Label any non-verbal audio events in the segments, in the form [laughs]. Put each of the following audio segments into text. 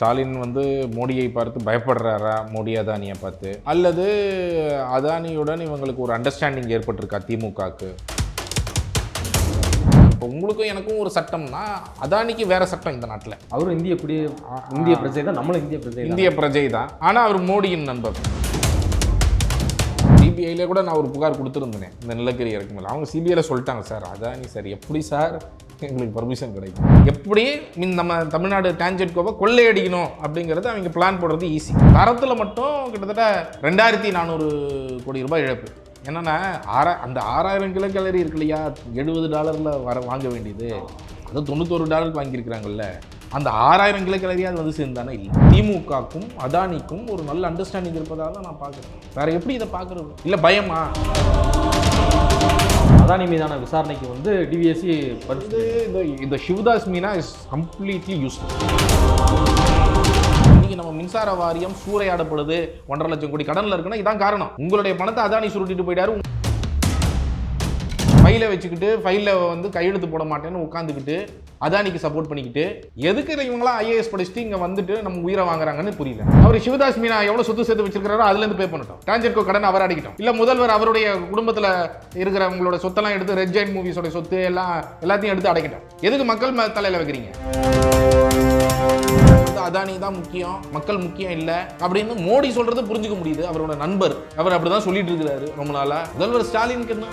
ஸ்டாலின் வந்து மோடியை பார்த்து பயப்படுறாரா? மோடி அதானியை பார்த்து. அல்லது அதானியுடன் இவங்களுக்கு ஒரு அண்டர்ஸ்டாண்டிங் ஏற்பட்டிருக்கா திமுகக்கு? இப்போ உங்களுக்கும் எனக்கும் ஒரு சட்டம்னா அதானிக்கு வேற சட்டம் இந்த நாட்டில். அவரும் இந்திய குடிய இந்திய பிரஜை தான் நம்மளும் இந்திய பிரஜை. இந்திய பிரஜை தான். ஆனால் அவர் மோடியின் நண்பர். சிபிஐல கூட நான் ஒரு புகார் கொடுத்துருந்தேன் இந்த நிலக்கரி இறக்குமதி அவங்க சிபிஐல சொல்லிட்டாங்க சார் அதானி சார் எப்படி சார்? எங்களுக்கு பர்மிஷன் கிடைக்கும். எப்படி நம்ம தமிழ்நாடு டான்ஜெட்கோவை கொள்ளையடிக்கணும் அப்படிங்கிறது அவங்க பிளான் போடுறது ஈஸி தரத்தில் மட்டும் கிட்டத்தட்ட ரெண்டாயிரத்தி நானூறு கோடி ரூபாய் இழப்பு. என்னென்னா ஆறா அந்த ஆறாயிரம் கிலோ கேலரி இருக்கு இல்லையா? எழுபது டாலரில் வர வாங்க வேண்டியது. அது தொண்ணூத்தொரு டாலருக்கு வாங்கியிருக்கிறாங்கல்ல. அந்த ஆறாயிரம் கிலோ கிளறியாவது வந்து சேர்ந்தானே இல்லை. திமுகக்கும் அதானிக்கும் ஒரு நல்ல அண்டர்ஸ்டாண்டிங் இருப்பதாக தான் நான் பார்க்குறேன். வேறு எப்படி இதை பார்க்குறது? இல்லை பயமா? அதானி மீதான விசாரணைக்கு வந்து டிவிஎஸ்சி படிச்சு இந்த இந்த Sivadas Meena is completely useful இன்னைக்கு நம்ம மின்சார வாரியம் சூறையாடப்படுது ஒன்றரை லட்சம் கோடி கடனில் இருக்குன்னா இதான் காரணம். உங்களுடைய பணத்தை அதானி சுருட்டிட்டு போயிட்டாரு. ஃபைலை வச்சுக்கிட்டு ஃபைலில் வந்து கையெழுத்து போட மாட்டேன்னு உட்காந்துக்கிட்டு அதானிக்கு சப்போர்ட் பண்ணிக்கிட்டு எதுக்கு இவங்களாம் ஐஏஎஸ் படிச்சுட்டு இங்கே வந்துட்டு நம்ம உயிரை வாங்குறாங்கன்னு புரியல. அவர் சிவதாஸ் மீனா எவ்வளோ சொத்து சேர்த்து வச்சிருக்காரோ அதுலேருந்து பே பண்ணட்டும். டான்ஜெட்கோ கடன் அவர் அடிக்கட்டும் இல்லை முதல்வர் அவருடைய குடும்பத்தில் இருக்கிறவங்களோட சொத்தெல்லாம் எடுத்து ரெட் ஜெயின் மூவிஸோட சொத்து எல்லாம் எல்லாத்தையும் எடுத்து அடைக்கட்டும். எதுக்கு மக்கள் தலையில் தலையில வைக்கிறீங்க? வந்து அதானி தான் முக்கியம் மக்கள் முக்கியம் இல்லை அப்படின்னு மோடி சொல்றது புரிஞ்சுக்க முடியுது. அவரோட நண்பர். அவர் அப்படிதான் சொல்லிட்டு இருக்கிறாரு ரொம்ப நாளா. முதல்வர் ஸ்டாலினுக்கு என்ன?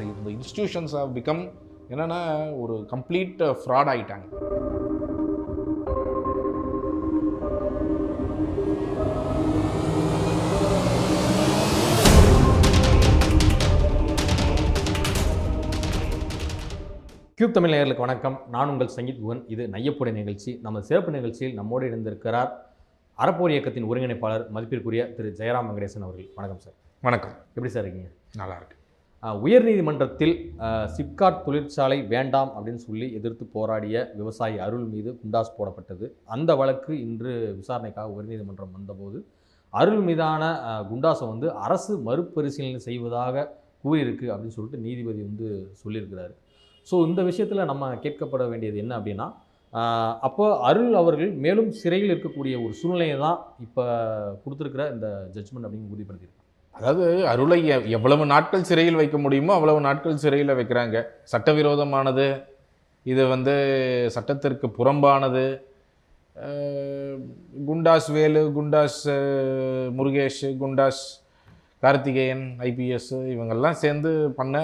இந்த- இன்ஸ்டிடியூஷன்ஸ் ஆஃப் பிகம் என்னன்னா ஒரு கம்ப்ளீட் ஃப்ராட் ஆயிட்டாங்க. கியூப் தமிழ் நேயர்களுக்கு வணக்கம். நான் உங்கள் சங்கீத் குகன் இது நையப்புடைய நிகழ்ச்சி. நம்ம சிறப்பு நிகழ்ச்சியில் நம்மோடு இணைந்திருக்கிறார் அறப்போர் இயக்கத்தின் ஒருங்கிணைப்பாளர் மதிப்பிற்குரிய திரு ஜெயராம் வெங்கடேசன் அவர்கள். வணக்கம் சார். வணக்கம். எப்படி சார் இருக்கீங்க? நல்லா இருக்கு. உயர்நீதிமன்றத்தில் சிப்காட் தொழிற்சாலை வேண்டாம் அப்படின்னு சொல்லி எதிர்த்து போராடிய விவசாயி அருள் மீது குண்டாஸ் போடப்பட்டது. அந்த வழக்கு இன்று விசாரணைக்காக உயர்நீதிமன்றம் வந்தபோது அருள் மீதான ஆஹ் குண்டாஸை வந்து அரசு மறுபரிசீலனை செய்வதாக கூறியிருக்கு அப்படின்னு சொல்லிட்டு நீதிபதி வந்து சொல்லியிருக்கிறாரு. ஸோ இந்த விஷயத்தில் நம்ம கேட்கப்பட வேண்டியது என்ன அப்படின்னா அப்போ அருள் அவர்கள் மேலும் சிறையில் இருக்கக்கூடிய ஒரு சூழ்நிலையை தான் இப்போ கொடுத்துருக்கிற இந்த ஜட்ஜ்மெண்ட் அப்படின்னு உறுதிப்படுத்தியிருக்காங்க. அதாவது அருளை எ- எவ்வளவு நாட்கள் சிறையில் வைக்க முடியுமோ அவ்வளவு நாட்கள் சிறையில் வைக்கிறாங்க. சட்டவிரோதமானது இது வந்து சட்டத்திற்கு புறம்பானது குண்டாஸ் வேலு குண்டாஸ் முருகேஷ் குண்டாஸ் கார்த்திகேயன் ஐபிஎஸ் இவங்கெல்லாம் சேர்ந்து பண்ண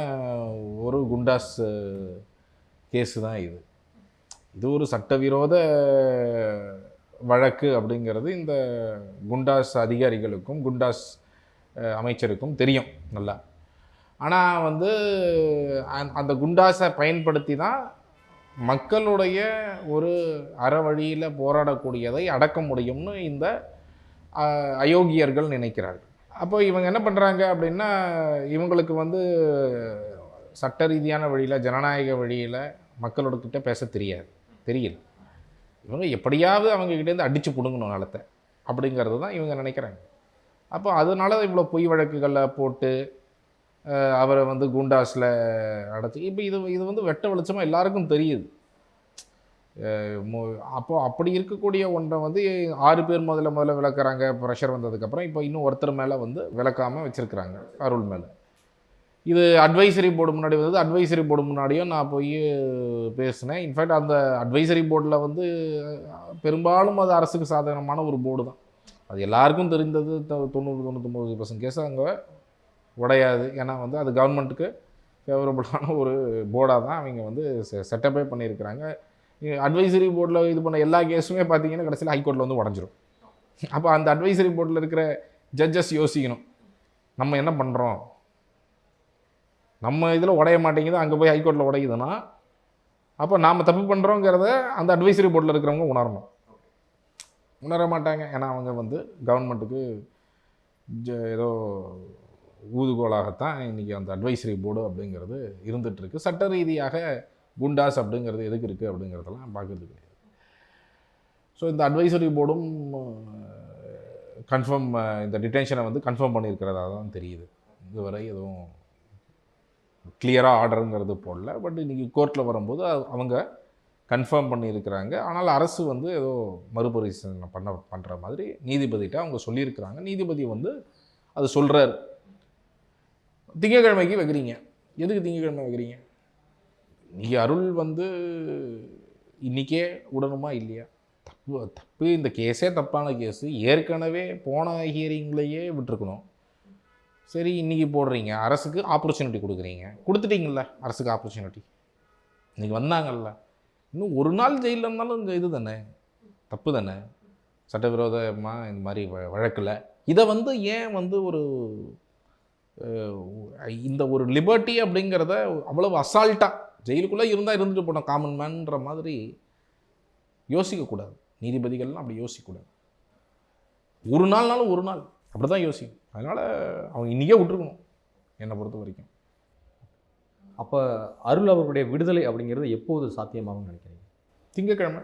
ஒரு குண்டாஸ் கேஸு தான் இது. இது ஒரு சட்டவிரோத வழக்கு அப்படிங்கிறது இந்த குண்டாஸ் அதிகாரிகளுக்கும் குண்டாஸ் அமைச்சருக்கும் தெரியும் நல்லா. ஆனால் வந்து அந்த- அந்த குண்டாஸை பயன்படுத்தி தான் மக்களுடைய ஒரு அற வழியில் போராடக்கூடியதை அடக்க முடியும்னு இந்த அயோக்கியர்கள் நினைக்கிறார்கள். அப்போ இவங்க என்ன பண்ணுறாங்க அப்படின்னா இவங்களுக்கு வந்து சட்ட ரீதியான வழியில் ஜனநாயக வழியில் மக்களோட கிட்ட பேச தெரியாது தெரியல. இவங்க எப்படியாவது அவங்கக்கிட்டேருந்து அடித்து பிடுங்கணும் நிலத்தை அப்படிங்கிறது தான் இவங்க நினைக்கிறாங்க. அப்போ அதனால இவ்வளோ பொய் வழக்குகளை போட்டு அவரை வந்து குண்டாஸில் அடைச்சி இப்போ இது இது வந்து வெட்ட வெளிச்சமாக எல்லாருக்கும் தெரியுது. அப்போ அப்படி இருக்கக்கூடிய ஒன்றை வந்து ஆறு பேர் முதல்ல முதல்ல விளக்குறாங்க ப்ரெஷர் வந்ததுக்கப்புறம் இப்போ இன்னும் ஒருத்தர் மேலே வந்து விளக்காமல் வச்சுருக்குறாங்க அருள் மேலே. இது அட்வைசரி போர்டு முன்னாடி வந்தது. அட்வைசரி போர்டு முன்னாடியும் நான் போய் பேசினேன். இன்ஃபேக்ட் அந்த அட்வைசரி போர்டில் வந்து பெரும்பாலும் அது அரசுக்கு சாதகமான ஒரு போர்டு தான். அது எல்லாருக்கும் தெரிந்தது தொண்ணூறு தொண்ணூத்தொம்பது பர்சன்ட் கேஸ் அங்கே உடையாது. ஏன்னா வந்து அது கவர்மெண்ட்டுக்கு ஃபேவரபுளான ஒரு போர்டாக தான் அவங்க வந்து செட்டப்பே பண்ணியிருக்கிறாங்க. அட்வைசரி போர்டில் இது பண்ண எல்லா கேஸுமே பார்த்தீங்கன்னா கடைசியில் ஹைகோர்ட்டில் வந்து உடஞ்சிரும். அப்போ அந்த அட்வைசரி போர்டில் இருக்கிற ஜட்ஜஸ் யோசிக்கணும். நம்ம என்ன பண்ணுறோம் நம்ம இதில் உடைய மாட்டேங்குது அங்கே போய் ஹைகோர்ட்டில் உடையுதுன்னா அப்போ நாம் தப்பு பண்ணுறோங்கிறத அந்த அட்வைசரி போர்டில் இருக்கிறவங்க உணரணும். உணர மாட்டாங்க. ஏன்னா அவங்க வந்து கவர்மெண்ட்டுக்கு ஏதோ ஊதுகோலாகத்தான் இன்றைக்கி அந்த அட்வைசரி போர்டு அப்படிங்கிறது இருந்துகிட்ருக்கு சட்ட ரீதியாக குண்டாஸ் அப்படிங்கிறது எதுக்கு இருக்குது அப்படிங்கிறதெல்லாம் பார்க்கறது கிடையாது. ஸோ இந்த அட்வைசரி போர்டும் கன்ஃபார்ம் இந்த டிடென்ஷனை வந்து கன்ஃபார்ம் பண்ணியிருக்கிறதா தான் தெரியுது. இதுவரை எதுவும் கிளியராக ஆர்டருங்கிறது போடல. பட் இன்றைக்கி கோர்ட்டில் வரும்போது அவங்க கன்ஃபார்ம் பண்ணியிருக்கிறாங்க. ஆனால் அரசு வந்து ஏதோ மறுபரிசீலனை பண்ண பண்ணுற மாதிரி நீதிபதிகிட்ட அவங்க சொல்லியிருக்கிறாங்க. நீதிபதி வந்து அது சொல்கிறார் திங்கக்கிழமைக்கு வைக்கிறீங்க. எதுக்கு திங்கக்கிழமை வைக்கிறீங்க? இன்றைக்கி அருள் வந்து இன்றைக்கே விடணுமா இல்லையா? தப்பு தப்பு. இந்த கேஸே தப்பான கேஸு. ஏற்கனவே போன ஹியரிங்லேயே விட்டுருக்கணும். சரி இன்றைக்கி போடுறீங்க. அரசுக்கு ஆப்பர்ச்சுனிட்டி கொடுக்குறீங்க. கொடுத்துட்டீங்கல்ல அரசுக்கு ஆப்பர்ச்சுனிட்டி இன்றைக்கி வந்தாங்கல்ல. இன்னும் ஒரு நாள் ஜெயிலில் இருந்தாலும் இந்த இது தானே? தப்பு தானே? சட்டவிரோதமாக இந்த மாதிரி வ வழக்கில். இதை வந்து ஏன் வந்து ஒரு இந்த ஒரு லிபர்ட்டி அப்படிங்கிறத அவ்வளவு அசால்ட்டாக ஜெயிலுக்குள்ளே இருந்தால் இருந்துட்டு போனோம் காமன் மேன்ற மாதிரி யோசிக்கக்கூடாது. நீதிபதிகள்லாம் அப்படி யோசிக்கக்கூடாது. ஒரு நாள்னாலும் ஒரு நாள். அப்படி தான் யோசிக்கும். அதனால் அவங்க இன்றைக்கே விட்டுருக்கணும். என்னை பொறுத்த வரைக்கும். அப்போ அருள் அவர்களுடைய விடுதலை அப்படிங்கிறது எப்போது சாத்தியமாகும்னு நினைக்கிறீங்க? திங்கக்கிழமை.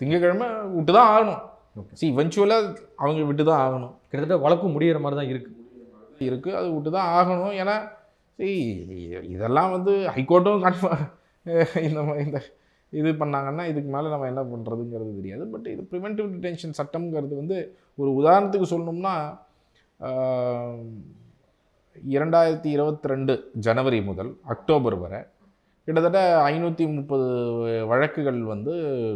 திங்கக்கிழமை விட்டு தான் ஆகணும். Okay. சி இவென்ச்சுவலாக அவங்க விட்டு தான் ஆகணும். கிட்டத்தட்ட வழக்கு முடியிற மாதிரி தான் இருக்குது இருக்குது அது விட்டு தான் ஆகணும். ஏன்னா இதெல்லாம் வந்து ஹைகோர்ட்டும் கன்ஃபார்ம் [laughs] இந்த இந்த இது பண்ணாங்கன்னா இதுக்கு மேலே நம்ம என்ன பண்ணுறதுங்கிறது தெரியாது. பட் இது ப்ரிவென்டிவ் டிடென்ஷன் சட்டம்ங்கிறது வந்து ஒரு உதாரணத்துக்கு சொல்லணும்னா இரண்டாயிரத்தி இருபத்தி ரெண்டு ஜனவரி முதல் அக்டோபர் வரை கிட்டத்தட்ட ஐநூற்றி முப்பது வழக்குகள் வந்து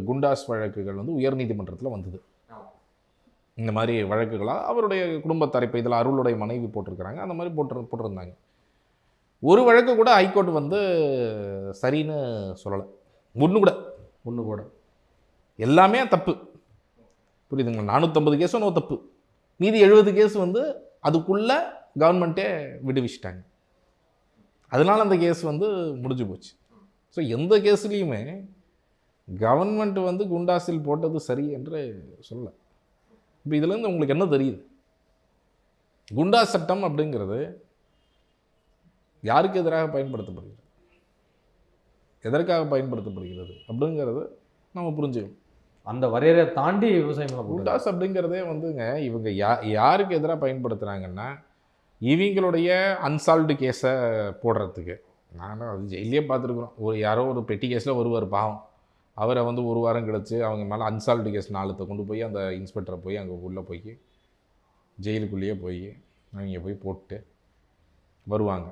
குண்டாஸ் வழக்குகள் வந்து உயர்நீதிமன்றத்தில் வந்தது. இந்த மாதிரி வழக்குகளாக அவருடைய குடும்பத்தார் இதில் அருளுடைய மனைவி போட்டிருக்கிறாங்க அந்த மாதிரி போட்டு போட்டிருந்தாங்க. ஒரு வழக்கு கூட ஹைகோர்ட் வந்து சரின்னு சொல்லலை. ஒன்று கூட. ஒன்று கூட. எல்லாமே தப்பு. புரியுதுங்களா? நானூற்றம்பது கேஸும் நோ தப்பு. மீதி எழுபது கேஸ் வந்து அதுக்குள்ளே கவர்மெண்ட்டே விடுவிச்சிட்டாங்க. அதனால அந்த கேஸ் வந்து முடிஞ்சு போச்சு. ஸோ எந்த கேஸ்லேயுமே கவர்மெண்ட் வந்து குண்டாசில் போட்டது சரி என்று சொல்ல இப்போ இதுலேருந்து உங்களுக்கு என்ன தெரியுது? குண்டா சட்டம் அப்படிங்கிறது யாருக்கு எதிராக பயன்படுத்தப்படுகிறது? எதற்காக பயன்படுத்தப்படுகிறது அப்படிங்கிறது நம்ம புரிஞ்சுக்கணும். அந்த வரையறை தாண்டி விவசாயம் குண்டாஸ் அப்படிங்கிறதே வந்துங்க இவங்க யா யாருக்கு எதிராக பயன்படுத்துகிறாங்கன்னா இவங்களுடைய அன்சால்வ்டு கேஸை போடுறதுக்கு. நானும் அது ஜெயிலே பார்த்துருக்குறோம். ஒரு யாரோ ஒரு பெட்டி கேஸில் ஒருவர் பாவம். அவரை வந்து ஒரு வாரம் கிடச்சி அவங்க மேலே அன்சால்வ்டு கேஸ் நாலுத்தை கொண்டு போய் அந்த இன்ஸ்பெக்டரை போய் அங்கே உள்ளே போய் ஜெயிலுக்குள்ளேயே போய் அவங்க போய் போட்டு வருவாங்க.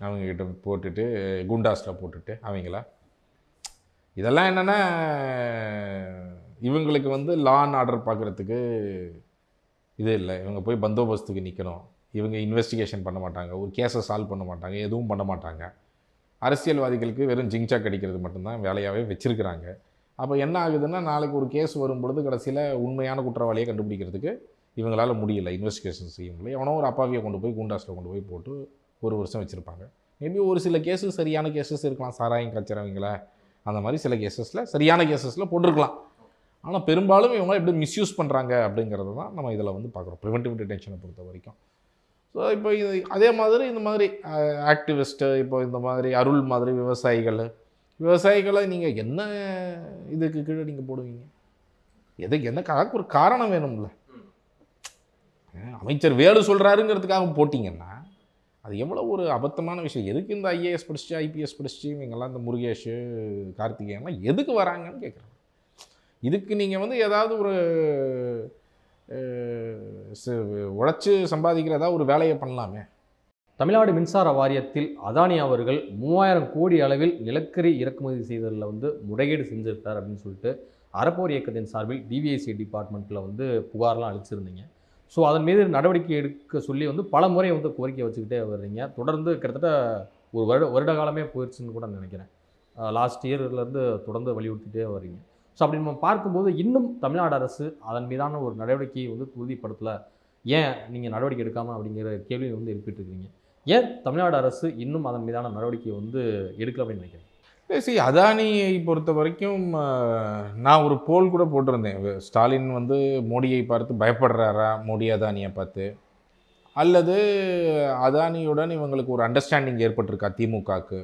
அவங்கக்கிட்ட போட்டுட்டு குண்டாஸில் போட்டுட்டு அவங்கள? இதெல்லாம் என்னென்னா இவங்களுக்கு வந்து லா அண்ட் ஆர்டர் பார்க்குறதுக்கு இது இல்லை. இவங்க போய் பந்தோபஸ்துக்கு நிற்கணும் இவங்க இன்வெஸ்டிகேஷன் பண்ண மாட்டாங்க. ஒரு கேஸை சால்வ் பண்ண மாட்டாங்க. எதுவும் பண்ண மாட்டாங்க. அரசியல்வாதிகளுக்கு வெறும் ஜிங்சாக் அடிக்கிறது மட்டும்தான் வேலையாகவே வச்சுருக்கிறாங்க. அப்போ என்ன ஆகுதுன்னா நாளைக்கு ஒரு கேஸ் வரும் பொழுது கடைசியில் உண்மையான குற்றவாளியை கண்டுபிடிக்கிறதுக்கு இவங்களால் முடியல. இன்வெஸ்டிகேஷன் செய்ய முடியல எவனோ ஒரு அப்பாவியை கொண்டு போய் குண்டாஸில் கொண்டு போய் போட்டு ஒரு வருஷம் வச்சுருப்பாங்க. மேபி ஒரு சில கேஸஸ் சரியான கேஸஸ் இருக்கலாம். சாராயம் காய்ச்சறவங்கள அந்த மாதிரி சில கேசஸில் சரியான கேசஸில் போட்டிருக்கலாம். ஆனால் பெரும்பாலும் இவங்க எப்படி மிஸ்யூஸ் பண்ணுறாங்க அப்படிங்கிறது தான் நம்ம இதில் வந்து பார்க்குறோம். ப்ரிவென்டிவ் டிடென்ஷனை பொறுத்த வரைக்கும். ஸோ இப்போ இது அதே மாதிரி இந்த மாதிரி ஆக்டிவிஸ்ட்டு இப்போ இந்த மாதிரி அருள் மாதிரி விவசாயிகள். விவசாயிகளை நீங்கள் என்ன இதுக்கு கீழே நீங்கள் போடுவீங்க? எதுக்கு என்ன ஒரு காரணம் வேணும்ல. அமைச்சர் வேலு சொல்கிறாருங்கிறதுக்காக போட்டிங்கன்னா அது எவ்வளோ ஒரு அபத்தமான விஷயம். எதுக்கு இந்த ஐஏஎஸ் படிச்சு ஐபிஎஸ் படிச்சு இவங்கெல்லாம் இந்த முருகேஷ் கார்த்திகேயன்லாம் எதுக்கு வராங்கன்னு கேட்குறாங்க இதுக்கு நீங்கள் வந்து ஏதாவது ஒரு உழைச்சி ச- சம்பாதிக்கிற ஏதாவது ஒரு வேலையை பண்ணலாமே. தமிழ்நாடு மின்சார வாரியத்தில் அதானி அவர்கள் மூவாயிரம் கோடி அளவில் நிலக்கரி இறக்குமதி செய்ததில் வந்து முறைகேடு செஞ்சிருக்கார் அப்படின்னு சொல்லிட்டு அறப்போர் இயக்கத்தின் சார்பில் டிவிஐசி டிபார்ட்மெண்ட்டில் வந்து புகார்லாம் அளிச்சிருந்தீங்க. ஸோ அதன் மீது நடவடிக்கை எடுக்க சொல்லி வந்து பல முறை வந்து கோரிக்கை வச்சுக்கிட்டே வர்றீங்க. தொடர்ந்து கிட்டத்தட்ட ஒரு வருட வருட காலமே போயிடுச்சுன்னு கூட நினைக்கிறேன். லாஸ்ட் இயர்லேருந்து தொடர்ந்து வலியுறுத்திட்டே வர்றீங்க. ஸோ அப்படி நம்ம பார்க்கும்போது இன்னும் தமிழ்நாடு அரசு அதன் மீதான ஒரு நடவடிக்கையை வந்து உறுதிப்படுத்தலை. ஏன் நீங்கள் நடவடிக்கை எடுக்காமல் அப்படிங்கிற கேள்வியை வந்து எழுப்பிட்டு இருக்கிறீங்க? ஏன் தமிழ்நாடு அரசு இன்னும் அதன் மீதான நடவடிக்கையை வந்து எடுக்கல அப்படின்னு நினைக்கிறேன் பேசி அதானியை பொறுத்த வரைக்கும் நான் ஒரு போல் கூட போட்டிருந்தேன். ஸ்டாலின் வந்து மோடியை பார்த்து பயப்படுறாரா? மோடி அதானியை பார்த்து. அல்லது அதானியுடன் இவங்களுக்கு ஒரு அண்டர்ஸ்டாண்டிங் ஏற்பட்டிருக்கா திமுகக்கு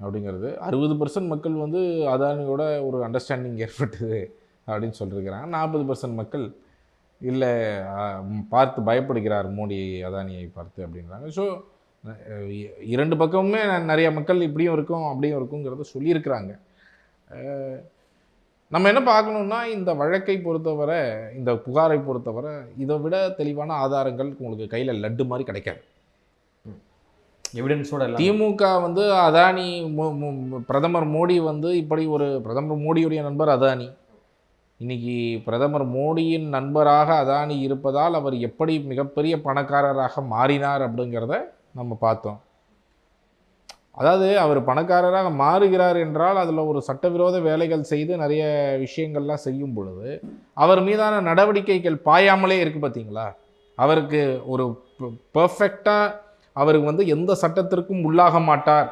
அப்படிங்கிறது. அறுபது பர்சன்ட் மக்கள் வந்து அதானியோட ஒரு அண்டர்ஸ்டாண்டிங் ஏற்பட்டது அப்படின்னு சொல்லியிருக்கிறாங்க நாற்பது பர்சன்ட் மக்கள் இல்லை பார்த்து பயப்படுகிறார் மோடி அதானியை பார்த்து அப்படின்றாங்க. ஸோ இரண்டு பக்கமுமே நிறைய மக்கள் இப்படியும் இருக்கும் அப்படியும் இருக்குங்கிறத சொல்லியிருக்கிறாங்க. நம்ம என்ன பார்க்கணும்னா இந்த வழக்கை பொறுத்தவரை இந்த புகாரை பொறுத்தவரை இதை விட தெளிவான ஆதாரங்கள் உங்களுக்கு கையில் லட்டு மாதிரி கிடைக்காது. எவிடன்ஸோட திமுக வந்து அதானி பிரதமர் மோடி வந்து இப்படி ஒரு பிரதமர் மோடியுடைய நண்பர் அதானி. இன்னைக்கு பிரதமர் மோடியின் நண்பராக அதானி இருப்பதால் அவர் எப்படி மிகப்பெரிய பணக்காரராக மாறினார் அப்படிங்கிறத நம்ம பார்த்தோம். அதாவது அவர் பணக்காரராக மாறுகிறார் என்றால் அதில் ஒரு சட்டவிரோத வேலைகள் செய்து நிறைய விஷயங்கள்லாம் செய்யும் பொழுது அவர் மீதான நடவடிக்கைகள் பாயாமலே இருக்கு பார்த்தீங்களா அவருக்கு ஒரு பர்ஃபெக்டாக அவருக்கு வந்து எந்த சட்டத்திற்கும் உள்ளாக மாட்டார்.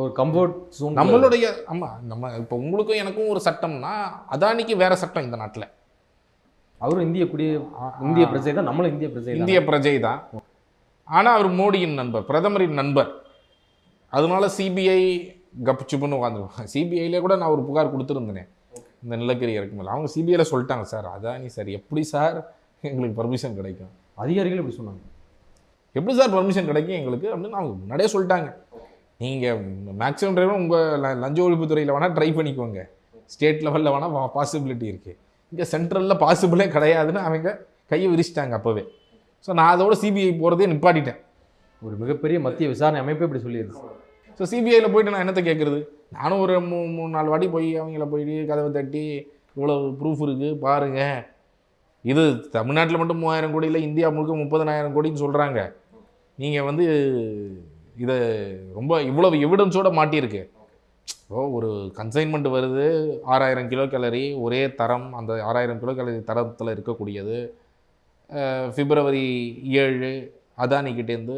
ஒரு கம்ஃபர்ட் ஜோன் நம்மளுடைய ஆமாம் நம்ம இப்போ உங்களுக்கும் எனக்கும் ஒரு சட்டம்னா அதானிக்கு வேற சட்டம் இந்த நாட்டில். அவரும் இந்திய குடிய இந்திய பிரஜை தான் நம்மளும் இந்திய பிரஜை இந்திய பிரஜை தான். ஆனால் அவர் மோடியின் நண்பர் பிரதமரின் நண்பர். அதனால சிபிஐ கப்சுப்புன்னு உட்காந்துருவாங்க சிபிஐல கூட நான் ஒரு புகார் கொடுத்துருந்தேனே. இந்த நிலக்கரி இறக்குமதி. அவங்க சிபிஐல சொல்லிட்டாங்க சார் அதானி சார் எப்படி சார் எங்களுக்கு பர்மிஷன் கிடைக்கும்? அதிகாரிகள் இப்படி சொன்னாங்க. எப்படி சார் பர்மிஷன் கிடைக்கும் எங்களுக்கு? அப்படின்னு அவங்க முன்னாடியே சொல்லிட்டாங்க. நீங்கள் மேக்ஸிமம் டிரைவர் உங்கள் லஞ்ச ஒழிப்புத்துறையில் வேணால் ட்ரை பண்ணிக்கோங்க. ஸ்டேட் லெவலில் வேணால் பாசிபிலிட்டி இருக்குது இங்கே சென்ட்ரலில் பாசிபிளே கிடையாதுன்னு அவங்க கையை விரிச்சிட்டாங்க அப்போவே. ஸோ நான் அதோட சிபிஐ போகிறதே நிப்பாட்டிட்டேன். ஒரு மிகப்பெரிய மத்திய விசாரணை அமைப்பே இப்படி சொல்லியிருக்கு ஸோ சிபிஐயில் போயிட்டு நான் என்னத்தை கேட்குறது நானும் ஒரு மூ மூணு நாலு வாட்டி போய் அவங்கள போயிட்டு கதவை தட்டி இவ்வளோ ப்ரூஃப் இருக்குது பாருங்கள் இது தமிழ்நாட்டில் மட்டும் மூவாயிரம் கோடியில் இந்தியா முழுக்க முப்பதனாயிரம் கோடின்னு சொல்கிறாங்க நீங்கள் வந்து இதை ரொம்ப இவ்வளவு எவிடன்ஸோட மாட்டியிருக்கு. ஓ ஒரு கன்சைன்மெண்ட் வருது ஆறாயிரம் கிலோ கேலரி ஒரே தரம் அந்த ஆறாயிரம் கிலோ கேலரி தரத்தில் இருக்கக்கூடியது. பிப்ரவரி ஏழு அதானிக்கிட்டேருந்து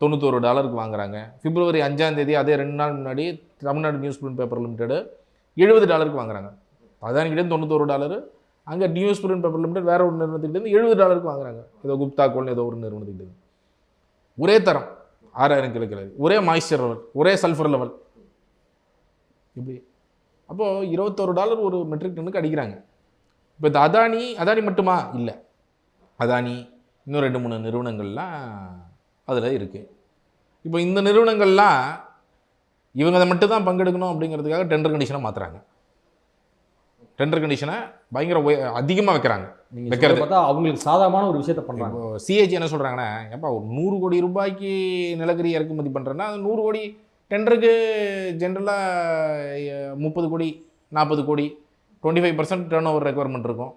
தொண்ணூத்தோரு டாலருக்கு வாங்குறாங்க. பிப்ரவரி அஞ்சாந்தேதி அதே ரெண்டு நாள் முன்னாடி Tamil Nadu news print paper limited எழுபது டாலருக்கு வாங்குறாங்க. அதானிக்கிட்டேருந்து தொண்ணூத்தோரு டாலரு அங்கே நியூஸ் பிரிண்ட் பேப்பர் லிமிடெட் வேறு ஒரு நிறுவனத்துக்கிட்டேருந்து எழுபது டாலருக்கு வாங்குறாங்க. ஏதோ குப்தா கோல்னு ஏதோ ஒரு நிறுவனத்துக்கிட்டேருந்து ஒரே தரம் ஆறாயிரம் கிலோ ஒரே மாய்ஸ்சர் லெவல் ஒரே சல்ஃபர் லெவல் இப்படி அப்போது இருபத்தோரு டாலர் ஒரு மெட்ரிக் டன்னுக்கு அடிக்கிறாங்க. இப்போ இந்த அதானி அதானி மட்டுமா? இல்லை. அதானி இன்னும் ரெண்டு மூணு நிறுவனங்கள்லாம் அதில் இருக்குது இப்போ இந்த நிறுவனங்கள்லாம் இவங்க அதை மட்டும் தான் பங்கெடுக்கணும் அப்படிங்கிறதுக்காக டெண்டர் கண்டிஷனை மாற்றுறாங்க டெண்டர் கண்டிஷனை பயங்கர அதிகமாக வைக்கிறாங்க. வைக்கிறது. பார்த்தா அவங்களுக்கு சாதகமான ஒரு விஷயத்த பண்றாங்க. இப்போ சிஏஜி என்ன சொல்கிறாங்கன்னா ஏப்பா ஒரு நூறு கோடி ரூபாய்க்கு நிலக்கரி இறக்குமதி பண்ணுறேன்னா அது நூறு கோடி டெண்டருக்கு ஜென்ரலாக முப்பது கோடி நாற்பது கோடி twenty five percent turn over requirement இருக்கும்.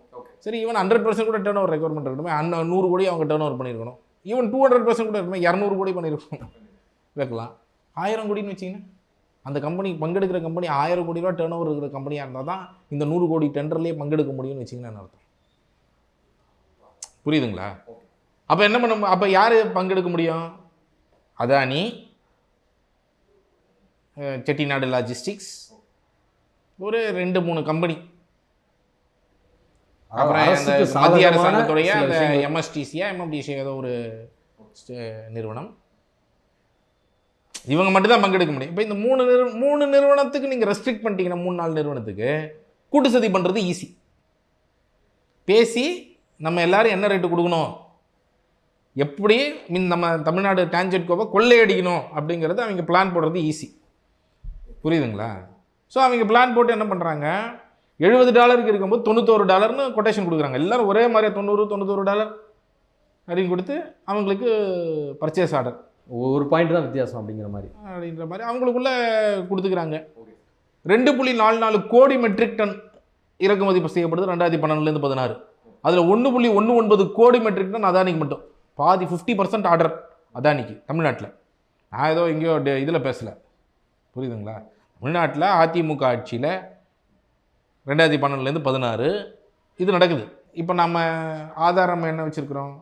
சரி ஈவன் ஹண்ட்ரட் பர்சன்ட் கூட டேர்ன் ஓவர் ரெக்குவயர்மெண்ட் இருக்கணுமே. அண்ணா நூறு கோடி அவங்க டேர்ன் ஓவர் பண்ணியிருக்கணும் ஈவன் டூ ஹண்ட்ரட் பர்சன்ட் கூட இருக்கணும் இரநூறு கோடி பண்ணியிருக்கணும் வைக்கலாம். ஆயிரம் கோடின்னு வச்சிங்கன்னா அந்த கம்பெனி பங்கெடுக்கிற கம்பெனி ஆயிரம் கோடி ரூபா டேர்ன் ஓவர் இருக்கிற கம்பெனியாக இருந்தால் தான் இந்த நூறு கோடி டெண்டர்லேயே பங்கெடுக்க முடியும்னு வச்சிங்கன்னா அர்த்தம். புரியுதுங்களா? அப்போ என்ன பண்ண அப்போ யார் பங்கெடுக்க முடியும்? அதானி செட்டிநாடு லாஜிஸ்டிக்ஸ் ஒரு ரெண்டு மூணு கம்பெனி அப்புறம் மத்திய அரசாங்கத்துடைய அந்த. எம்எஸ்டிசியா எம்எம்டிசி ஏதோ ஒரு நிறுவனம். இவங்க மட்டும் தான் பங்கெடுக்க முடியும். இப்போ இந்த மூணு நிறு மூணு நிறுவனத்துக்கு நீங்கள் ரெஸ்ட்ரிக்ட் பண்ணிட்டீங்கன்னா மூணு நாலு நிறுவனத்துக்கு கூட்டு சதி பண்ணுறது ஈஸி பேசி நம்ம எல்லாரும் என்ன ரேட்டு கொடுக்கணும்? எப்படி மீன் நம்ம தமிழ்நாடு டான்ஜெட்கோவை கொள்ளையடிக்கணும் அப்படிங்கிறது அவங்க பிளான் போடுறது ஈஸி புரியுதுங்களா? ஸோ அவங்க பிளான் போட்டு என்ன பண்ணுறாங்க எழுபது டாலருக்கு இருக்கும்போது தொண்ணூத்தோரு டாலர்னு கொட்டேஷன் கொடுக்குறாங்க. எல்லாரும் ஒரே மாதிரியே தொண்ணூறு தொண்ணூத்தோரு டாலர் அப்படின்னு கொடுத்து அவங்களுக்கு பர்ச்சேஸ் ஆர்டர் ஒரு பாயிண்ட் தான் வித்தியாசம் அப்படிங்கிற மாதிரி. அப்படின்ற மாதிரி அவங்களுக்குள்ள கொடுத்துக்கிறாங்க. ரெண்டு புள்ளி நாலு நாலு கோடி மெட்ரிக் டன் இறக்குமதி செய்யப்படுது ரெண்டாயிரத்தி பன்னெண்டுலேருந்து பதினாறு. அதில் ஒன்று புள்ளி ஒன்று ஒன்பது கோடி மெட்ரிக் டன் அதானிக்கு மட்டும். பாதி ஃபிஃப்டி பர்சன்ட் ஆர்டர் அதானிக்கு தமிழ்நாட்டில். நான் ஏதோ எங்கேயோ இதில் பேசலை. புரியுதுங்களா? தமிழ்நாட்டில் அதிமுக ஆட்சியில் ரெண்டாயிரத்தி பன்னெண்டுலேருந்து பதினாறு. இது நடக்குது. இப்போ நம்ம ஆதாரம் என்ன வச்சுருக்குறோம்?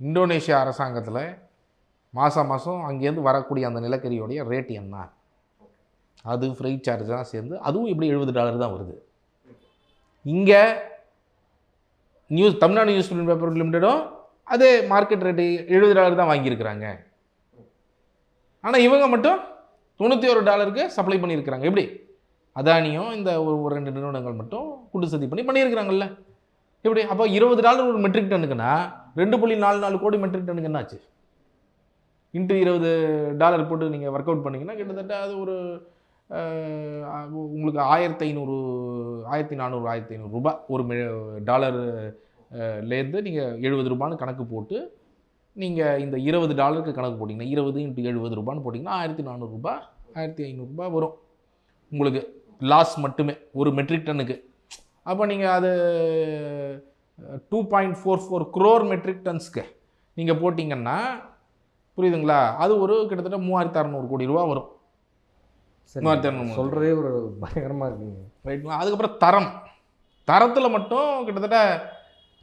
இந்தோனேஷியா அரசாங்கத்தில் மாதம் மாதம் அங்கேருந்து வரக்கூடிய அந்த நிலக்கரியோடைய ரேட் என்ன? அது ஃப்ரீ சார்ஜாக சேர்ந்து அதுவும் இப்படி எழுபது டாலர் தான் வருது. இங்கே news Tamil Nadu news print paper லிமிட்டடும் அதே மார்க்கெட் ரேட்டு எழுபது டாலர் தான் வாங்கியிருக்கிறாங்க. ஆனால் இவங்க மட்டும் தொண்ணூற்றி ஒரு டாலருக்கு சப்ளை பண்ணியிருக்கிறாங்க. எப்படி? அதானியும் இந்த ஒரு ஒரு ரெண்டு நிறுவனங்கள் மட்டும் கூட்டு சதி பண்ணி பண்ணியிருக்கிறாங்கல்ல. எப்படி? அப்போ இருபது டாலர் ஒரு மெட்ரிக் டன்னுக்குன்னா ரெண்டு புள்ளி நாலு நாலு கோடி மெட்ரிக் டன்னுக்கு என்னாச்சு இன்ட்டு இருபது டாலர் போட்டு நீங்கள் ஒர்க் அவுட் பண்ணிங்கன்னா கிட்டத்தட்ட அது ஒரு உங்களுக்கு ஆயிரத்தி ஐநூறு ஆயிரத்தி நானூறு ஆயிரத்தி ஐநூறு ரூபாய் ஒரு டாலர்லேருந்து நீங்கள் எழுபது ரூபான்னு கணக்கு போட்டு நீங்கள் இந்த இருபது டாலருக்கு கணக்கு போட்டிங்கன்னா இருபது இன்ட்டு எழுபது ரூபான்னு போட்டிங்கன்னா ஆயிரத்தி நானூறுரூபா ஆயிரத்தி ஐநூறுரூபா வரும். உங்களுக்கு லாஸ் மட்டுமே ஒரு மெட்ரிக் டன்னுக்கு அப்போ நீங்கள் அது two point four four crore metric டன்ஸ்க்கு நீங்கள் போட்டிங்கன்னா புரியுதுங்களா? அது ஒரு கிட்டத்தட்ட மூவாயிரத்தி அறநூறு கோடி ரூபா வரும். மூவாயிரத்தி அறநூறு சொல்கிறதே ஒரு பயங்கரமாக இருக்குங்க. ரைட்டுங்களா அதுக்கப்புறம் தரம். தரத்தில் மட்டும் கிட்டத்தட்ட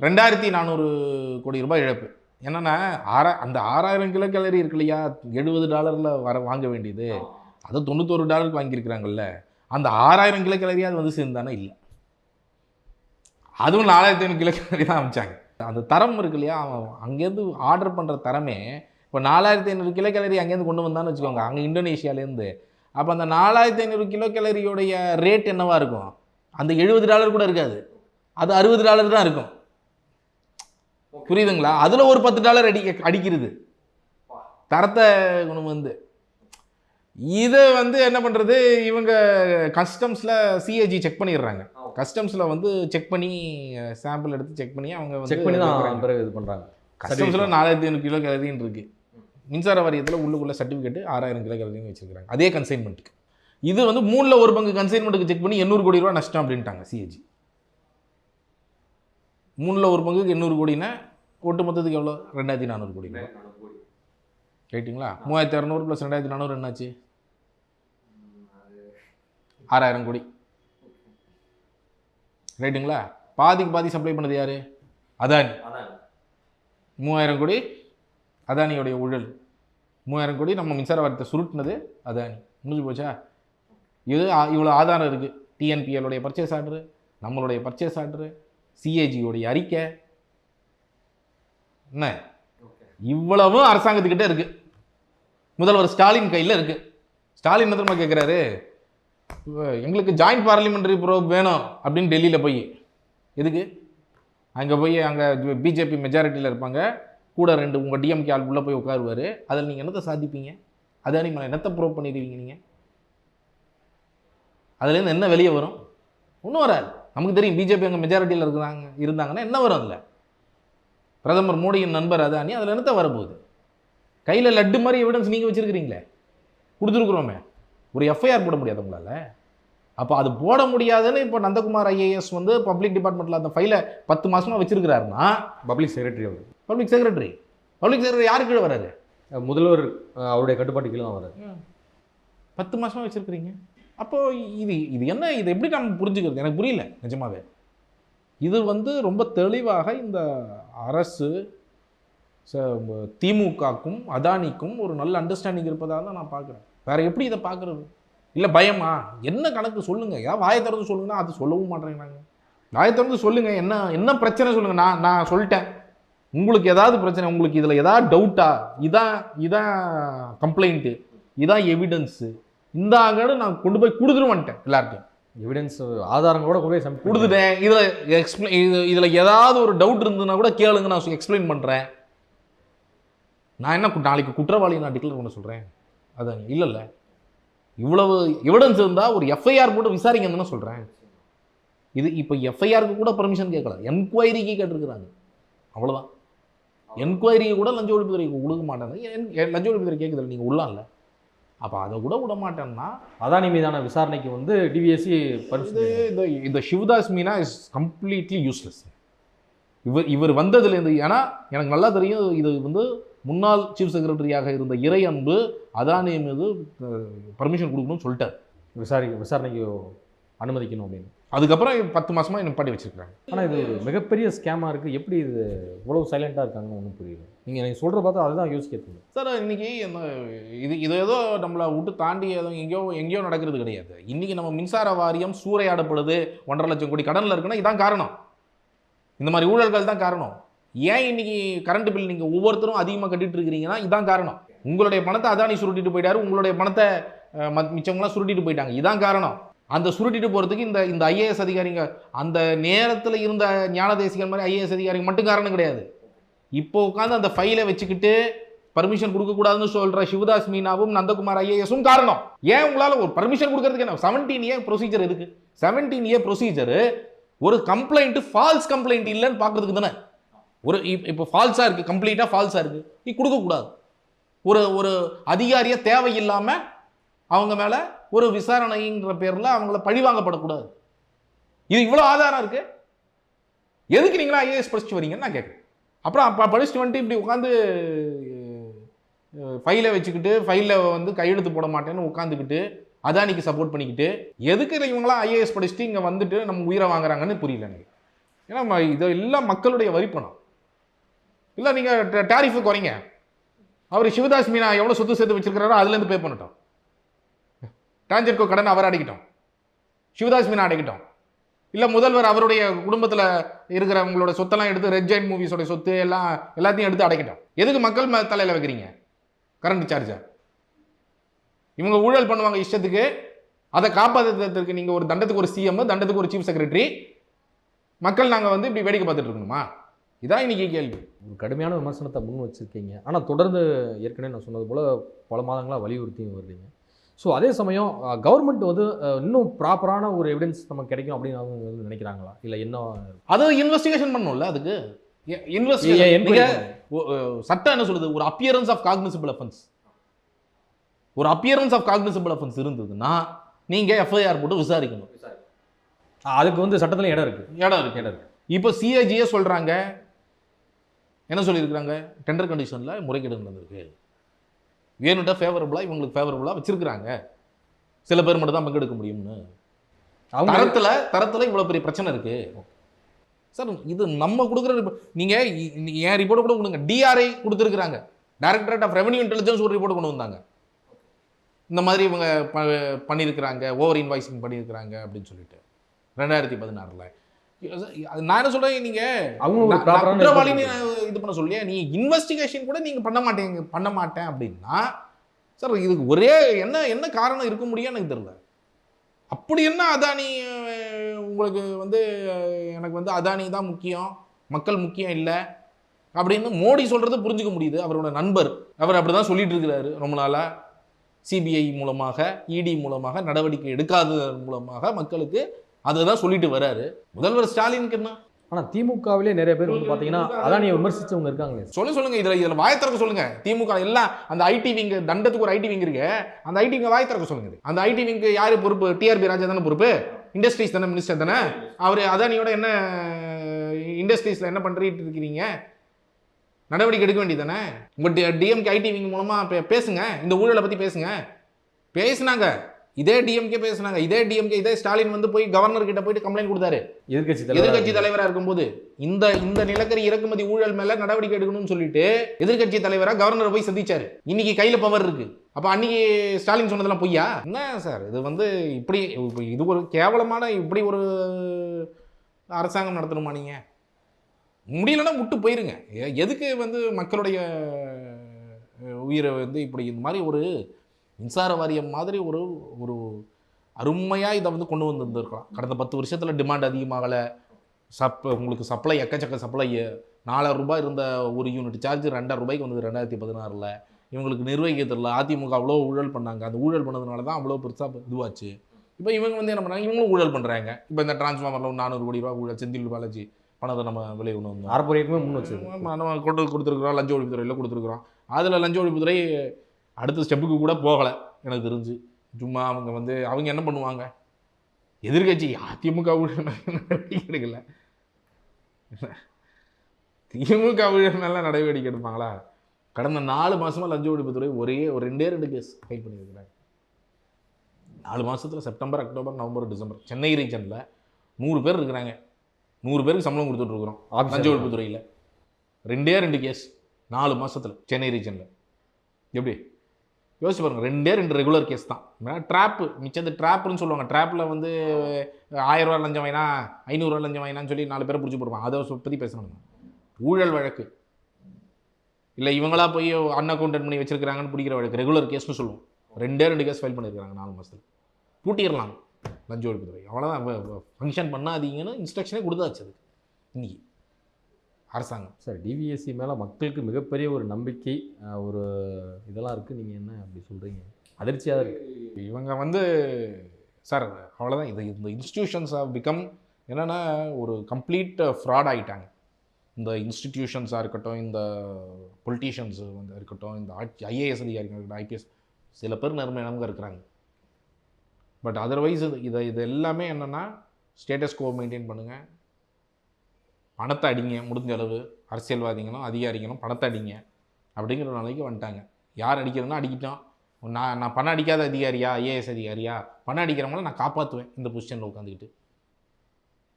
ரெண்டாயிரத்தி நானூறு கோடி ரூபாய் இழப்பு. என்னன்னா ஆறா அந்த ஆறாயிரம் கிலோ கேலரி இருக்கு இல்லையா? எழுபது டாலரில் வர வாங்க வேண்டியது. அது தொண்ணூத்தொரு டாலருக்கு வாங்கியிருக்கிறாங்கல்ல. அந்த ஆறாயிரம் கிலோ கேலரி அது வந்து சேர்ந்தானே? இல்லை. அதுவும் நாலாயிரத்தி ஐநூறு கிலோ கிளரி தான் அமைச்சாங்க. அந்த தரம் இருக்கு இல்லையா? அவன் அங்கேருந்து ஆர்டர் பண்ணுற தரமே இப்போ நாலாயிரத்தி ஐநூறு கிலோ கிளரி அங்கேருந்து கொண்டு வந்தான்னு வச்சுக்கோங்க. அங்கே இந்தோனேஷியாலேருந்து. அப்போ அந்த நாலாயிரத்தி ஐநூறு கிலோ கேலரியோடைய ரேட் என்னவா இருக்கும்? அந்த எழுபது டாலர் கூட இருக்காது. அது அறுபது டாலர் தான் இருக்கும். புரியுதுங்களா? அதில் ஒரு பத்து டாலர் அடி அடிக்கிறது. தரத்தை கொண்டு வந்து. இதை வந்து என்ன பண்ணுறது இவங்க கஸ்டம்ஸில் சிஏஜி செக் பண்ணிடுறாங்க. கஸ்டம்ஸில் வந்து செக் பண்ணி சாம்பிள் எடுத்து செக் பண்ணி அவங்க செக் பண்ணி தான் பிறகு இது பண்ணுறாங்க கஸ்டம்ஸில் நாலாயிரத்தி ஐநூறு கிலோ கலரின்னு இருக்கு. மின்சார வாரியத்தில் உள்ளுக்குள்ள சர்டிஃபிகேட் ஆறாயிரம் கிலோ கலரின்னு வச்சிருக்காங்க அதே கன்சைன்மெண்ட்டுக்கு இது வந்து மூணில் ஒரு பங்கு கன்சைன்மெண்ட்டுக்கு செக் பண்ணி எண்ணூறு கோடி ரூபா நஷ்டம் அப்படின்ட்டாங்க சிஏஜி மூணில் ஒரு பங்குக்கு எண்ணூறு கோடினா ஒட்டு மொத்தத்துக்கு எவ்வளோ ரெண்டாயிரத்தி நானூறு கோடி. ரைட்டுங்களா மூவாயிரத்தி இரநூறு ப்ளஸ் ரெண்டாயிரத்தி நானூறு என்னாச்சு? ஆறாயிரம் கோடி. ரைட்டுங்களா? பாதிக்கு பாதி சப்ளை பண்ணது யாரு? அதானி. மூவாயிரம் கோடி அதானியோடைய ஊழல். மூவாயிரம் கோடி நம்ம மின்சார வாரியத்தை சுருட்டினது அதானி. முடிஞ்சு போச்சா? இது இவ்வளோ ஆதாரம் இருக்குது டிஎன்பிஎல்லுடைய பர்ச்சேஸ் ஆர்டரு நம்மளுடைய பர்ச்சேஸ் ஆர்டரு சிஏஜியோடைய அறிக்கை. என்ன? இவ்வளவும் அரசாங்கத்துக்கிட்ட இருக்குது முதல்வர் ஸ்டாலின் கையில் இருக்குது ஸ்டாலின் என்ன தெரியுமா கேட்குறாரு எங்களுக்கு ஜாயிண்ட் பார்லிமெண்ட்ரி ப்ரோப் வேணும் அப்படின்னு டெல்லியில் போய். எதுக்கு? அங்கே போய் அங்கே பிஜேபி மெஜாரிட்டியில் இருப்பாங்க. கூட ரெண்டு உங்கள் டிஎம்கே ஆள் உள்ளே போய் உட்காருவார். அதில் நீங்கள் என்னத்தை சாதிப்பீங்க? அதை நீங்கள் என்னத்தை ப்ரூவ் பண்ணிடுவீங்க நீங்கள் அதுலேருந்து என்ன வெளியே வரும்? ஒன்றும் வராது. நமக்கு தெரியும் பிஜேபி அங்கே மெஜாரிட்டியில் இருக்கிறாங்க இருந்தாங்கன்னா என்ன வரும் அதில்? பிரதமர் மோடியின் நண்பர் அதானி அதில் என்னத்தை வரப்போகுது? கையில் லட்டு மாதிரி எவிடன்ஸ் நீங்கள் வச்சுருக்கிறீங்களே. கொடுத்துருக்குறோமே. ஒரு எஃப்ஐஆர் போட முடியாது உங்களால். அப்போ அது போட முடியாதுன்னு இப்போ நந்தகுமார் ஐஏஎஸ் வந்து பப்ளிக் டிபார்ட்மெண்ட்டில் அந்த ஃபைலை பத்து மாசமா வச்சிருக்கிறாருன்னா பப்ளிக் செக்ரட்டரி அவர். பப்ளிக் செக்ரட்டரி பப்ளிக் செக்ரட்டரி யாருக்கு கீழே வராரு? முதல்வர் அவருடைய கட்டுப்பாட்டு கீழே தான் வராரு. பத்து மாசமா வச்சிருக்கிறீங்க. அப்போ இது இது என்ன இது எப்படி நம்ம புரிஞ்சுக்கிறது? எனக்கு புரியல நிஜமாவே. இது வந்து ரொம்ப தெளிவாக இந்த அரசு திமுகக்கும் அதானிக்கும் ஒரு நல்ல அண்டர்ஸ்டாண்டிங் இருப்பதாக தான் நான் பார்க்குறேன். வேற எப்படி இதை பார்க்குறது? இல்லை பயமா? என்ன கணக்கு சொல்லுங்க? ஏதாவது வாயை திறந்து சொல்லுங்கன்னா அது சொல்லவும் மாட்டேங்கிறாங்க. வாயை திறந்து சொல்லுங்க. என்ன என்ன பிரச்சனை சொல்லுங்க? நான் நான் சொல்லிட்டேன். உங்களுக்கு ஏதாவது பிரச்சனை உங்களுக்கு இதில் ஏதாவது டவுட்டா இதான் இதான் கம்ப்ளைண்ட்டு இதான் எவிடன்ஸு இந்தாங்கன்னு நான் கொண்டு போய் கொடுத்துட்டு வந்துட்டேன் எல்லார்ட்டையும். எவிடன்ஸ் ஆதாரங்களோட கூட போய் கொடுத்துட்டேன். இதில் எக்ஸ்பிளைன் இது இதில் ஏதாவது ஒரு டவுட் இருந்ததுன்னா கூட கேளுங்க. நான் எக்ஸ்பிளைன் பண்ணுறேன் நான் என்ன நாளைக்கு குற்றவாளி நான் டிக்ளேர் பண்ண சொல்கிறேன் அதான்? இல்லைல்ல. இவ்வளவு எவிடன்ஸ் இருந்தால் ஒரு எஃப்ஐஆர் போட்டு விசாரிங்கன்னு சொல்கிறேன் இது இப்போ எஃப்ஐஆருக்கு கூட பர்மிஷன் கேட்கல. என்கொயரிக்கு கேட்டிருக்கிறாங்க. அவ்வளோதான் என்கொயரிக்கு கூட லஞ்ச ஒழிப்புத்துறை கொடுக்க என் லஞ்ச ஒழிப்புத்துறை கேட்குதில்ல நீங்கள் உள்ளாம்ல அப்போ அதை கூட விட மாட்டேன்னா அதானி மீதான விசாரணைக்கு வந்து டிவிஎஸ்சி இது பரிசு இந்த இந்த Sivadas Meena is completely useless இவர் இவர் வந்ததுலேருந்து ஏன்னா எனக்கு நல்லா தெரியும் இது வந்து முன்னாள் சீஃப் செக்ரட்டரியாக இருந்த இறை அன்பு அதானி மீது பர்மிஷன் கொடுக்கணும்னு சொல்லிட்டார். விசாரிக்க விசாரணைக்கு அனுமதிக்கணும் அப்படின்னு. அதுக்கப்புறம் பத்து மாசமா நிப்பாட்டி வச்சிருக்காங்க. ஆனால் இது மிகப்பெரிய ஸ்கேமாக இருக்குது எப்படி இது இவ்வளவு சைலண்ட்டாக இருக்காங்கன்னு ஒன்றும் புரியல. நீங்கள் எனக்கு சொல்கிற பார்த்தா அதுதான் யோசிக்க தோணுது சார் இன்னைக்கு என்ன இது இது ஏதோ நம்மளை விட்டு தாண்டி ஏதோ எங்கேயோ எங்கேயோ நடக்கிறது கிடையாது. இன்னைக்கு நம்ம மின்சார வாரியம் சூறையாடப்படுது ஒன்றரை லட்சம் கோடி கடனில் இருக்குன்னா இதான் காரணம். இந்த மாதிரி ஊழல்கள் தான் காரணம். ஏன் இன்னைக்கு கரண்ட் பில் நீங்கள் ஒவ்வொருத்தரும் அதிகமாக கட்டிட்டு இருக்கிறீங்கன்னா இதான் காரணம். உங்களுடைய பணத்தை அதானி சுருட்டிட்டு போயிட்டாரு உங்களுடைய பணத்தை மத்- மிச்சவங்களாம் சுருட்டிட்டு போயிட்டாங்க. இதான் காரணம். அந்த சுருட்டிட்டு போகிறதுக்கு இந்த இந்த ஐஏஎஸ் அதிகாரிங்க அந்த நேரத்தில் இருந்த ஞான தேசிகர் மாதிரி ஐஏஎஸ் அதிகாரிங்க மட்டும் காரணம் கிடையாது. இப்போ உட்காந்து அந்த ஃபைலை வச்சுக்கிட்டு பர்மிஷன் கொடுக்கக்கூடாதுன்னு சொல்கிற சிவதாஸ் மீனாவும் நந்தகுமார் ஐஏஎஸும் காரணம். ஏன் உங்களால் ஒரு பர்மிஷன் கொடுக்கறதுக்கு என்ன? செவன்டீன் ஏ ப்ரொசீஜர் இருக்குது செவன்டீன் ஏ ப்ரொசீஜர் ஒரு கம்ப்ளைண்ட்டு ஃபால்ஸ் கம்ப்ளைண்ட் இல்லைன்னு பார்க்கறதுக்கு தானே? ஒரு இப்போ ஃபால்ஸாக இருக்குது கம்ப்ளீட்டாக ஃபால்ஸாக இருக்குது நீ கொடுக்கக்கூடாது ஒரு ஒரு அதிகாரியை தேவையில்லாமல் அவங்க மேலே ஒரு விசாரணைன்ற பேரில் அவங்கள பழிவாங்கப்படக்கூடாது இது இவ்வளோ ஆதாரம் இருக்குது எதுக்கு நீங்களா ஐஏஎஸ் படிச்சுட்டு வரீங்கன்னு நான் கேட்குறேன். அப்புறம் அப்போ படிச்சுட்டு வந்துட்டு இப்படி உட்காந்து ஃபைலை வச்சுக்கிட்டு ஃபைலில் வந்து கையெழுத்து போட மாட்டேன்னு உட்காந்துக்கிட்டு அதானிக்கு சப்போர்ட் பண்ணிக்கிட்டு எதுக்கு இவங்களாம் ஐஏஎஸ் படிச்சுட்டு இங்கே வந்துட்டு நம்ம உயிரை வாங்குறாங்கன்னு புரியல எனக்கு. ஏன்னா ம- இது எல்லாம் மக்களுடைய வரிப்பணம். இல்லை நீங்கள் டேரிஃபு குறைங்க அவர் சிவதாஸ் மீனா எவ்வளோ சொத்து சேர்த்து வச்சுருக்கிறாரோ அதுலேருந்து பே பண்ணட்டும். டான்ஜெட்கோ கடன் அவர் அடைக்கிட்டோம். சிவதாஸ் மீனா அடைக்கிட்டோம். இல்லை முதல்வர் அவருடைய குடும்பத்தில் இருக்கிறவங்களோட சொத்தெல்லாம் எடுத்து ரெட் ஜெயின் மூவிஸோட சொத்து எல்லாம் எல்லாத்தையும் எடுத்து அடைக்கிட்டோம். எதுக்கு மக்கள் ம தலையில் வைக்கிறீங்க? கரண்ட் சார்ஜை இவங்க ஊழல் பண்ணுவாங்க இஷ்டத்துக்கு. அதை காப்பாற்றுறதுக்கு நீங்கள் ஒரு தண்டத்துக்கு ஒரு சிஎம் தண்டத்துக்கு ஒரு சீஃப் செக்ரட்டரி மக்கள் நாங்கள் வந்து இப்படி வேடிக்கை பார்த்துட்டு இருக்கணுமா? இதான் இன்னைக்கு கேள்வி. ஒரு கடுமையான விமர்சனத்தை முன் வச்சிருக்கீங்க. ஆனால் தொடர்ந்து ஏற்கனவே நான் சொன்னது போல் பல மாதங்களாக வலியுறுத்தியும் வருவீங்க ஸோ அதே சமயம் கவர்மெண்ட் வந்து இன்னும் ப்ராப்பரான ஒரு எவிடன்ஸ் நமக்கு கிடைக்கும் அப்படின்னு அவங்க நினைக்கிறாங்களா? இல்லை என்ன? அது இன்வெஸ்டிகேஷன் பண்ணும்ல அதுக்கு? சட்டம் என்ன சொல்லுது? ஒரு அப்பியரன்ஸ் ஆஃப் காக்னிசிபிள் அஃபென்ஸ் ஒரு அப்பியரன்ஸ் ஆஃப் காக்னிசிபிள் அஃபென்ஸ் இருந்ததுன்னா நீங்க எஃப்ஐஆர் போட்டு விசாரிக்கணும். அதுக்கு வந்து சட்டத்தில் இடம் இருக்கு. இடம் இருக்கு. இடம் இருக்கு. இப்போ சிஐஜியே சொல்றாங்க என்ன சொல்லியிருக்கிறாங்க? டெண்டர் கண்டிஷன்ல முறைகேடு நடந்திருக்கு. வேணுட்டா ஃபேவரபுளாக இவங்களுக்கு ஃபேவரபுளாக வச்சிருக்கிறாங்க. சில பேர் மட்டும் தான் பங்கெடுக்க முடியும்னு. அவங்க தரத்துல தரத்துல இவ்வளவு பெரிய பிரச்சனை இருக்கு. சார் இது நம்ம கொடுக்குற report- நீங்க இ- இ- என் ரிப்போர்ட் கூட கொடுங்க. டிஆர்ஐ கொடுத்துருக்காங்க டைரக்டரேட் ஆஃப் ரெவன்யூ இன்டெலிஜென்ஸ் ஒரு ரிப்போர்ட் கொண்டு வந்தாங்க. இந்த மாதிரி இவங்க ப- பண்ணியிருக்கிறாங்க. ஓவர் இன்வாய்சிங் பண்ணியிருக்கிறாங்க அப்படின்னு சொல்லிட்டு. ரெண்டாயிரத்தி பதினாறுல. நான் என்ன சொல்றேன் நீங்க அவங்க குற்றவாளின்னு இது பண்ண சொல்லியே நீ இன்வெஸ்டிகேஷன் கூட நீங்க பண்ண மாட்டேங்க பண்ண மாட்டேன் அப்படின்னா சார் இதுக்கு ஒரே என்ன என்ன காரணம் இருக்க முடியும் எனக்கு தெரியல. அப்படி என்ன அதானி உங்களுக்கு வந்து எனக்கு வந்து அதானி தான் முக்கியம் மக்கள் முக்கியம் இல்லை அப்படின்னு மோடி சொல்றது புரிஞ்சுக்க முடியுது. அவரோட நண்பர் அவர் அப்படிதான் சொல்லிட்டு இருக்கிறாரு ரொம்ப நாளா. சிபிஐ மூலமாக இடி மூலமாக நடவடிக்கை எடுக்காததன் மூலமாக மக்களுக்கு அதை தான் சொல்லிட்டு வராரு. முதல்வர் ஸ்டாலினுக்கு என்ன? ஆனால் திமுகவிலே நிறைய பேர் வந்து பார்த்தீங்கன்னா அதானியை விமர்சிச்சவங்க இருக்காங்களே. சொல்ல சொல்லுங்க. இதுல இதுல வாய் திறக்க சொல்லுங்க. திமுக எல்லாம் அந்த ஐடி விங் தண்டத்துக்கு ஒரு ஐடி விங் இருக்கு. அந்த ஐடி விங்க வாய் திறக்க சொல்லுங்க. அந்த ஐடி விங்க்கு யாரு பொறுப்பு? டிஆர்பி ராஜா தானே பொறுப்பு? இண்டஸ்ட்ரீஸ் தானே மினிஸ்டர் தானே? அவர் அதானியோட என்ன இண்டஸ்ட்ரீஸ்ல என்ன பண்ணிட்டு இருக்கிறீங்க? நடவடிக்கை எடுக்க வேண்டியதானே உங்க டிஎம்கே ஐடி விங் மூலமா பே- பேசுங்க. இந்த ஊழலை பத்தி பேசுங்க. பேசுனாங்க. இதே டிஎம்கே பேசுனாங்க. இதே டிஎம்கே இதே ஸ்டாலின் வந்து போய் கவர்னர் கிட்ட போயிட்டு கம்ப்ளைண்ட் கொடுத்தாரு. எதிர்க்கட்சி எதிர்கட்சி தலைவர் தலைவரா இருக்கும்போது இந்த இந்த நிலக்கரி இறக்குமதி ஊழல் மேல நடவடிக்கை எடுக்கணும்னு சொல்லிட்டு எதிர்கட்சி தலைவரா கவர்னரை போய் சந்திச்சாரு. இன்னைக்கு கையில பவர் இருக்கு. அப்ப அன்னைக்கு ஸ்டாலின் சொன்னதெல்லாம் பொய்யா? என்ன சார்? இது வந்து இப்படி இப்ப இது ஒரு கேவலமான இப்படி ஒரு அரசாங்கம் நடத்தணுமா நீங்க? முடியலன்னா விட்டு போயிருங்க. எதுக்கு வந்து மக்களுடைய உயிரை வந்து இப்படி இந்த மாதிரி ஒரு மின்சார வாரியம் மாதிரி ஒரு ஒரு அருமையாக இதை வந்து கொண்டு வந்திருந்திருக்கலாம். கடந்த பத்து வருஷத்தில் டிமாண்ட் அதிகமாகலை. சப் உங்களுக்கு சப்ளை எக்கச்சக்க சப்ளை நாலாயிரம் ரூபாய் இருந்த ஒரு யூனிட் சார்ஜ் ரெண்டாயிரம் ரூபாய்க்கு வந்தது ரெண்டாயிரத்தி பதினாறில். இவங்களுக்கு நிர்வகிக்க தெரியல. அதிமுக அவ்வளோ ஊழல் பண்ணாங்க. அந்த ஊழல் பண்ணதுனால தான் அவ்வளோ பெருசாக இதுவாச்சு. இப்போ இவங்க வந்து என்ன பண்ணுறாங்க இவங்களும் ஊழல் பண்ணுறாங்க இப்போ இந்த டிரான்ஸ்ஃபார்மரில் ஒரு நானூறு கோடி ரூபா ஊழல் செந்தில் பாலாஜி பணத்தை நம்ம விலை கொண்டு வந்தோம். அறப்புறைக்குமே முன் ஆமா, நம்ம கொண்டு கொடுத்துருக்குறோம். லஞ்ச ஒழிப்புத்துறையில் கொடுத்துருக்குறோம். அதில் லஞ்ச ஒழிப்புத்துறை அடுத்த ஸ்டெப்புக்கு கூட போகலை. எனக்கு தெரிஞ்சு. சும்மா அவங்க வந்து அவங்க என்ன பண்ணுவாங்க? எதிர்கட்சி அதிமுக எடுக்கல. திமுக ஊழல் மேல நடவடிக்கை எடுப்பாங்களா? கடந்த நாலு மாசமா லஞ்ச ஒழிப்புத்துறை ஒரே ஒரு ரெண்டே ரெண்டு கேஸ் ஃபைல் பண்ணியிருக்கிறாங்க. நாலு மாசத்துல September October November December. Chennai ரீஜனில் நூறு பேர் இருக்கிறாங்க. நூறு பேருக்கு சம்பளம் கொடுத்துட்டு இருக்கிறோம். லஞ்ச ஒழிப்புத்துறையில் ரெண்டே ரெண்டு கேஸ் நாலு மாசத்துல சென்னை ரீஜனில். எப்படி? யோசிச்சு பாருங்க ரெண்டே ரெண்டு ரெகுலர் கேஸ் தான். ட்ராப்பு மிச்ச இந்த ட்ராப்புன்னு சொல்லுவாங்க. ட்ராப்பில் வந்து ஆயிரரூவா லஞ்சம் வாங்கினா ஐநூறுரூவா லஞ்சம் வாங்கினான்னு சொல்லி நாலு பேரை பிடிச்சி போடுவாங்க. அதை பற்றி பேசணும் ஊழல் வழக்கு. இல்லை இவங்களா போய் அன்அக்கௌண்டன்ட் பண்ணி வச்சிருக்கிறாங்கன்னு பிடிக்கிற வழக்கு. ரெகுலர் கேஸ்னு சொல்லுவோம். ரெண்டே ரெண்டு கேஸ் ஃபைல் பண்ணியிருக்காங்க நாலு மாதத்தில் பூட்டிடலாம். லஞ்ச ஒழிப்புத்துறை அவ்வளோதான் ஃபங்க்ஷன் பண்ணாதீங்கன்னு இன்ஸ்ட்ரக்ஷனே கொடுத்தாச்சு அதுக்கு. இன்றைக்கி அரசாங்கம். சார் டிவிஎஸ்சி மேலே மக்களுக்கு மிகப்பெரிய ஒரு நம்பிக்கை ஒரு இதெல்லாம் இருக்குது நீங்கள் என்ன அப்படி சொல்கிறீங்க அதிர்ச்சியாக இருக்கு. இவங்க வந்து சார் அவ்வளோதான் இது இந்த இன்ஸ்டிடியூஷன்ஸ் ஆஃப் பிகம் என்னென்னா ஒரு கம்ப்ளீட் ஃப்ராட் ஆகிட்டாங்க இந்த இன்ஸ்டிடியூஷன்ஸாக இருக்கட்டும் இந்த பொலிட்டீஷியன்ஸ் வந்து இருக்கட்டும் இந்த ஐஏஎஸ் அதிகாரிகள் இருக்கட்டும் ஐபிஎஸ் சில பேர் நன்மையானவங்க இருக்கிறாங்க. பட் அதர்வைஸ் இது இதை இது எல்லாமே என்னென்னா ஸ்டேட்டஸ் கோ மெயின்டைன் பண்ணுங்கள் பணத்தை அடிங்க முடிஞ்ச அளவு அரசியல்வாதிகளும் அதிகாரிகளும் பணத்தை அடிங்க அப்படிங்கிற நிலைக்கு வந்துட்டாங்க. யார் அடிக்கிறதுனா அடிக்கிட்டோம் நான் நான் பணம் அடிக்காத அதிகாரியா? ஐஏஎஸ் அதிகாரியா? பணம் அடிக்கிறவங்கள நான் காப்பாற்றுவேன் இந்த பொசிஷனில் உட்காந்துக்கிட்டு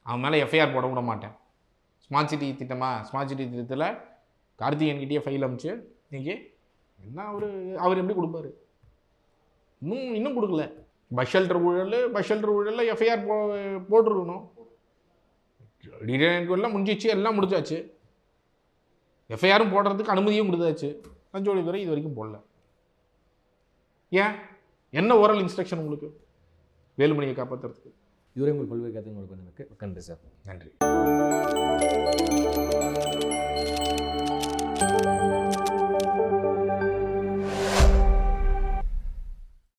அவன் மேலே எஃப்ஐஆர் போட விட மாட்டேன். ஸ்மார்ட் சிட்டி திட்டமா? ஸ்மார்ட் சிட்டி திட்டத்தில் கார்த்திகன்கிட்டயே ஃபைல் அமிச்சு நீங்கள் என்ன அவர் அவர் எப்படி கொடுப்பாரு? இன்னும் இன்னும் கொடுக்கல. பஸ் ஷெல்டர் ஊழல் பஸ் ஷெல்டர் ஊழலில் எஃப்ஐஆர் போ போட்டிருக்கணும். டீடைல் முடிஞ்சிச்சு எல்லாம் முடிஞ்சாச்சு. எஃப்ஐஆரும் போடுறதுக்கு அனுமதியும் கொடுத்தாச்சு. லஞ்ச துறை இது வரைக்கும் போடல. ஏன்? என்ன ஓரல் இன்ஸ்ட்ரக்ஷன் உங்களுக்கு? வேலுமணியை காப்பாற்றுறதுக்கு இதுவரை உங்கள் பல்வேறு கருத்துங்களுக்கு நன்றி சார். நன்றி.